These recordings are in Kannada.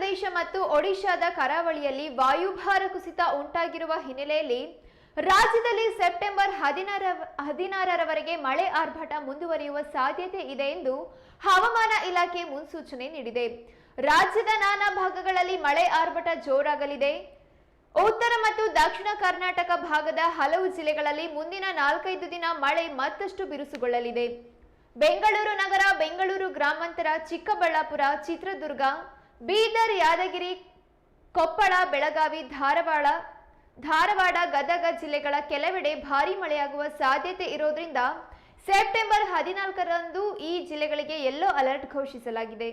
ಪ್ರದೇಶ ಮತ್ತು ಒಡಿಶಾದ ಕರಾವಳಿಯಲ್ಲಿ ವಾಯುಭಾರ ಕುಸಿತ ಉಂಟಾಗಿರುವ ಹಿನ್ನೆಲೆಯಲ್ಲಿ ರಾಜ್ಯದಲ್ಲಿ ಸೆಪ್ಟೆಂಬರ್ ಹದಿನಾರ ಹದಿನಾರರವರೆಗೆ ಮಳೆ ಆರ್ಭಟ ಮುಂದುವರಿಯುವ ಸಾಧ್ಯತೆ ಇದೆ ಎಂದು ಹವಾಮಾನ ಇಲಾಖೆ ಮುನ್ಸೂಚನೆ ನೀಡಿದೆ. ರಾಜ್ಯದ ನಾನಾ ಭಾಗಗಳಲ್ಲಿ ಮಳೆ ಆರ್ಭಟ ಜೋರಾಗಲಿದೆ. ಉತ್ತರ ಮತ್ತು ದಕ್ಷಿಣ ಕರ್ನಾಟಕ ಭಾಗದ ಹಲವು ಜಿಲ್ಲೆಗಳಲ್ಲಿ ಮುಂದಿನ ನಾಲ್ಕೈದು ದಿನ ಮಳೆ ಮತ್ತಷ್ಟು ಬಿರುಸುಗೊಳ್ಳಲಿದೆ. ಬೆಂಗಳೂರು ನಗರ, ಬೆಂಗಳೂರು ಗ್ರಾಮಾಂತರ, ಚಿಕ್ಕಬಳ್ಳಾಪುರ, ಚಿತ್ರದುರ್ಗ ಬೀದರ್, ಯಾದಗಿರಿ, ಕೊಪ್ಪಳ, ಬೆಳಗಾವಿ, ಧಾರವಾಡ ಧಾರವಾಡ, ಗದಗ ಜಿಲ್ಲೆಗಳ ಕೆಲವೆಡೆ ಭಾರೀ ಮಳೆಯಾಗುವ ಸಾಧ್ಯತೆ ಇರೋದ್ರಿಂದ ಸೆಪ್ಟೆಂಬರ್ ಹದಿನಾಲ್ಕರಂದು ಈ ಜಿಲ್ಲೆಗಳಿಗೆ ಯೆಲ್ಲೋ ಅಲರ್ಟ್ ಘೋಷಿಸಲಾಗಿದೆ.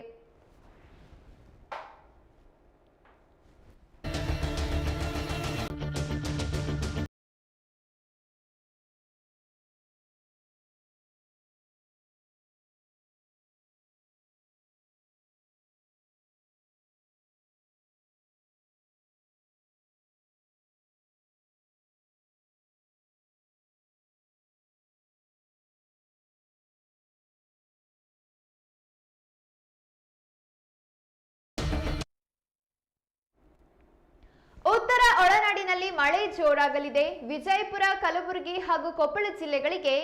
ಒಳನಾಡಿನಲ್ಲಿ ಮಳೆ ಜೋರಾಗಲಿದೆ. ವಿಜಯಪುರ, ಕಲಬುರಗಿ ಹಾಗೂ ಕೊಪ್ಪಳ ಜಿಲ್ಲೆಗಳಿಗೆ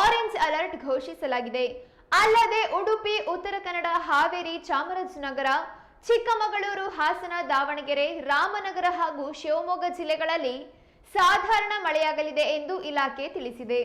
ಆರೆಂಜ್ ಅಲರ್ಟ್ ಘೋಷಿಸಲಾಗಿದೆ. ಅಲ್ಲದೆ ಉಡುಪಿ, ಉತ್ತರ ಕನ್ನಡ, ಹಾವೇರಿ, ಚಾಮರಾಜನಗರ, ಚಿಕ್ಕಮಗಳೂರು, ಹಾಸನ, ದಾವಣಗೆರೆ, ರಾಮನಗರ ಹಾಗೂ ಶಿವಮೊಗ್ಗ ಜಿಲ್ಲೆಗಳಲ್ಲಿ ಸಾಧಾರಣ ಮಳೆಯಾಗಲಿದೆ ಎಂದು ಇಲಾಖೆ ತಿಳಿಸಿದೆ.